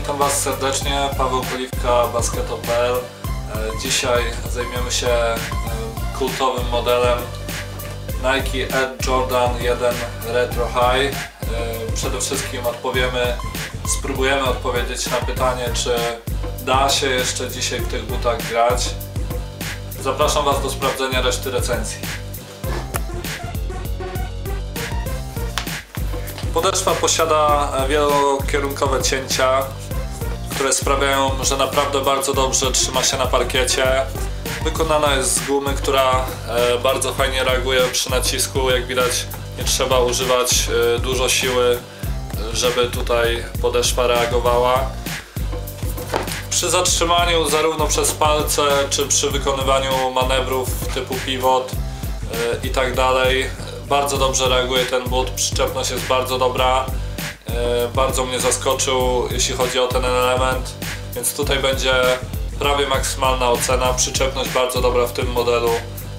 Witam Was serdecznie, Paweł Poliwka, Basketo.pl. E, Dzisiaj zajmiemy się e, kultowym modelem Nike Air Jordan 1 Retro High. E, Przede wszystkim odpowiemy, spróbujemy odpowiedzieć na pytanie, czy da się jeszcze dzisiaj w tych butach grać. Zapraszam Was do sprawdzenia reszty recenzji. Podeszwa posiada wielokierunkowe cięcia, które sprawiają, że naprawdę bardzo dobrze trzyma się na parkiecie. Wykonana jest z gumy, która e, bardzo fajnie reaguje przy nacisku. Jak widać, nie trzeba używać e, dużo siły, żeby tutaj podeszwa reagowała. Przy zatrzymaniu zarówno przez palce, czy przy wykonywaniu manewrów typu pivot e, i tak dalej, bardzo dobrze reaguje ten but, przyczepność jest bardzo dobra. E, Bardzo mnie zaskoczył, jeśli chodzi o ten element, więc tutaj będzie prawie maksymalna ocena. Przyczepność bardzo dobra w tym modelu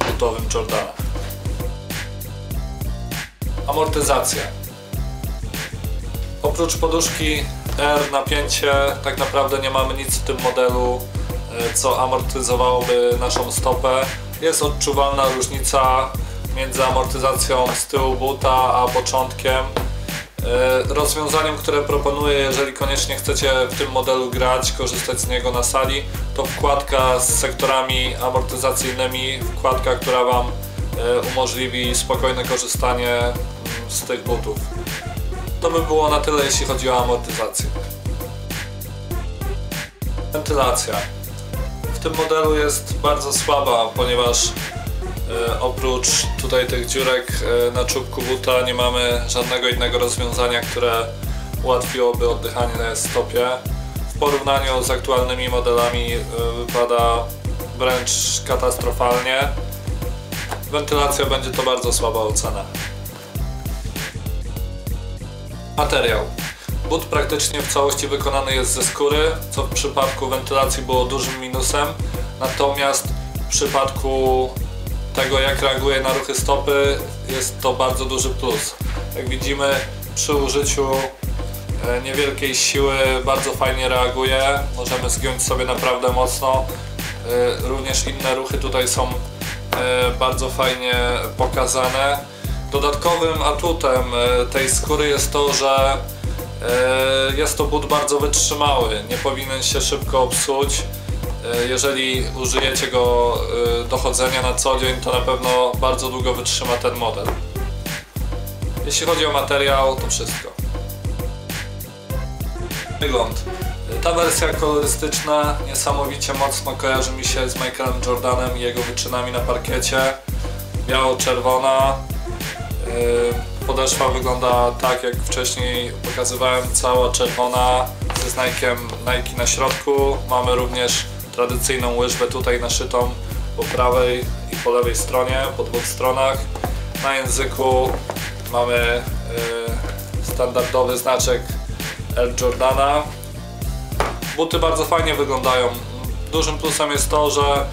butowym Jordana. Amortyzacja. Oprócz poduszki R napięcie, tak naprawdę nie mamy nic w tym modelu, e, co amortyzowałoby naszą stopę. Jest odczuwalna różnica między amortyzacją z tyłu buta a początkiem. E, Rozwiązaniem, które proponuję, jeżeli koniecznie chcecie w tym modelu grać, korzystać z niego na sali, to wkładka z sektorami amortyzacyjnymi, wkładka, która Wam e, umożliwi spokojne korzystanie mm, z tych butów. To by było na tyle, jeśli chodzi o amortyzację. Wentylacja. W tym modelu jest bardzo słaba, ponieważ Oprócz tutaj tych dziurek e, na czubku buta nie mamy żadnego innego rozwiązania, które ułatwiłoby oddychanie na stopie. W porównaniu z aktualnymi modelami e, wypada wręcz katastrofalnie. Wentylacja będzie to bardzo słaba ocena. Materiał. But praktycznie w całości wykonany jest ze skóry, co w przypadku wentylacji było dużym minusem. Natomiast w przypadku tego jak reaguje na ruchy stopy jest to bardzo duży plus. Jak widzimy przy użyciu e, niewielkiej siły bardzo fajnie reaguje, możemy zgiąć sobie naprawdę mocno. E, Również inne ruchy tutaj są e, bardzo fajnie pokazane. Dodatkowym atutem tej skóry jest to, że jest to but bardzo wytrzymały, nie powinien się szybko obsuć. E, Jeżeli użyjecie go e, do chodzenia na co dzień, to na pewno bardzo długo wytrzyma ten model. Jeśli chodzi o materiał, to wszystko. Wygląd. Ta wersja kolorystyczna niesamowicie mocno kojarzy mi się z Michaelem Jordanem i jego wyczynami na parkiecie. Biało-czerwona. Yy, Podeszwa wygląda tak jak wcześniej pokazywałem, cała czerwona ze znajkiem Nike na środku. Mamy również tradycyjną łyżwę tutaj naszytą po prawej i po lewej stronie, po dwóch stronach. Na języku mamy yy, standardowy znaczek Air Jordana. Buty bardzo fajnie wyglądają. Dużym plusem jest to, że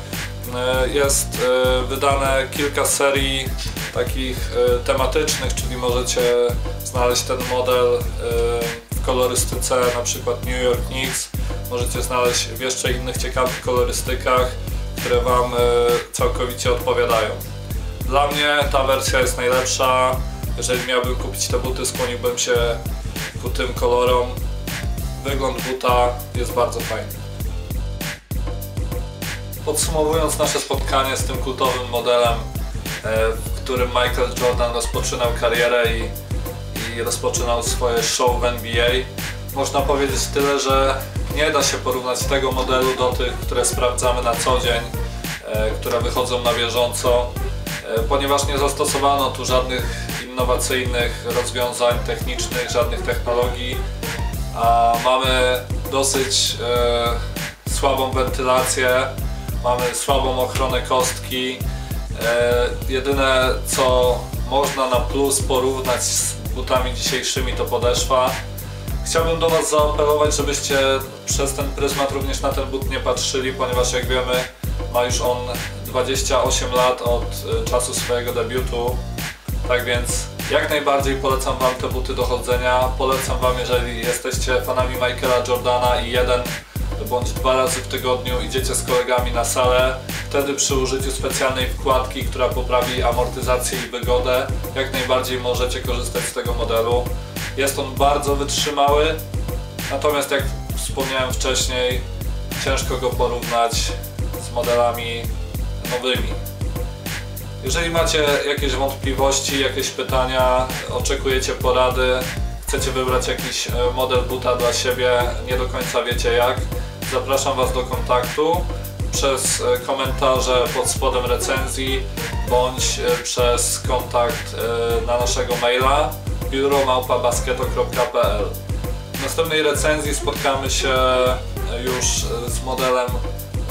yy, jest yy, wydane kilka serii takich tematycznych, czyli możecie znaleźć ten model kolorystyce na przykład New York Knicks. Możecie znaleźć w jeszcze innych ciekawych kolorystykach, które Wam yy, całkowicie odpowiadają. Dla mnie ta wersja jest najlepsza. Jeżeli miałbym kupić te buty, skłoniłbym się ku tym kolorom. Wygląd buta jest bardzo fajny. Podsumowując nasze spotkanie z tym kultowym modelem, e, w którym Michael Jordan rozpoczynał karierę i, rozpoczynał swoje show w NBA, można powiedzieć tyle, że nie da się porównać tego modelu do tych, które sprawdzamy na co dzień, e, które wychodzą na bieżąco, e, ponieważ nie zastosowano tu żadnych innowacyjnych rozwiązań technicznych, żadnych technologii, a mamy dosyć e, słabą wentylację, mamy słabą ochronę kostki. E, jedyne co można na plus porównać z butami dzisiejszymi to podeszwa. Chciałbym do Was zaapelować, żebyście przez ten pryzmat również na ten but nie patrzyli, ponieważ jak wiemy ma już on 28 lat od e, czasu swojego debiutu. Tak więc Jak najbardziej polecam Wam te buty do chodzenia. Polecam Wam, jeżeli jesteście fanami Michaela Jordana i jeden bądź dwa razy w tygodniu idziecie z kolegami na salę. Wtedy przy użyciu specjalnej wkładki, która poprawi amortyzację i wygodę, jak najbardziej możecie korzystać z tego modelu. Jest on bardzo wytrzymały, natomiast jak wspomniałem wcześniej, ciężko go porównać z modelami nowymi. Jeżeli macie jakieś wątpliwości, jakieś pytania, oczekujecie porady, chcecie wybrać jakiś e, model buta dla siebie, nie do końca wiecie jak, zapraszam Was do kontaktu przez e, komentarze pod spodem recenzji bądź e, przez kontakt na naszego maila biuromałpabasketo.pl W następnej recenzji spotkamy się już z modelem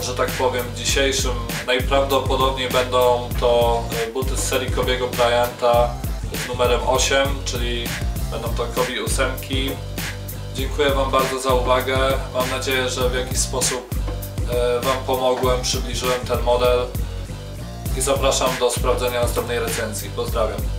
że tak powiem, dzisiejszym najprawdopodobniej będą to e, buty z serii Kobiego Bryanta z numerem 8, czyli będą to Kobi 8. Dziękuję Wam bardzo za uwagę. Mam nadzieję, że w jakiś sposób e, Wam pomogłem, przybliżyłem ten model i zapraszam do sprawdzenia następnej recenzji. Pozdrawiam.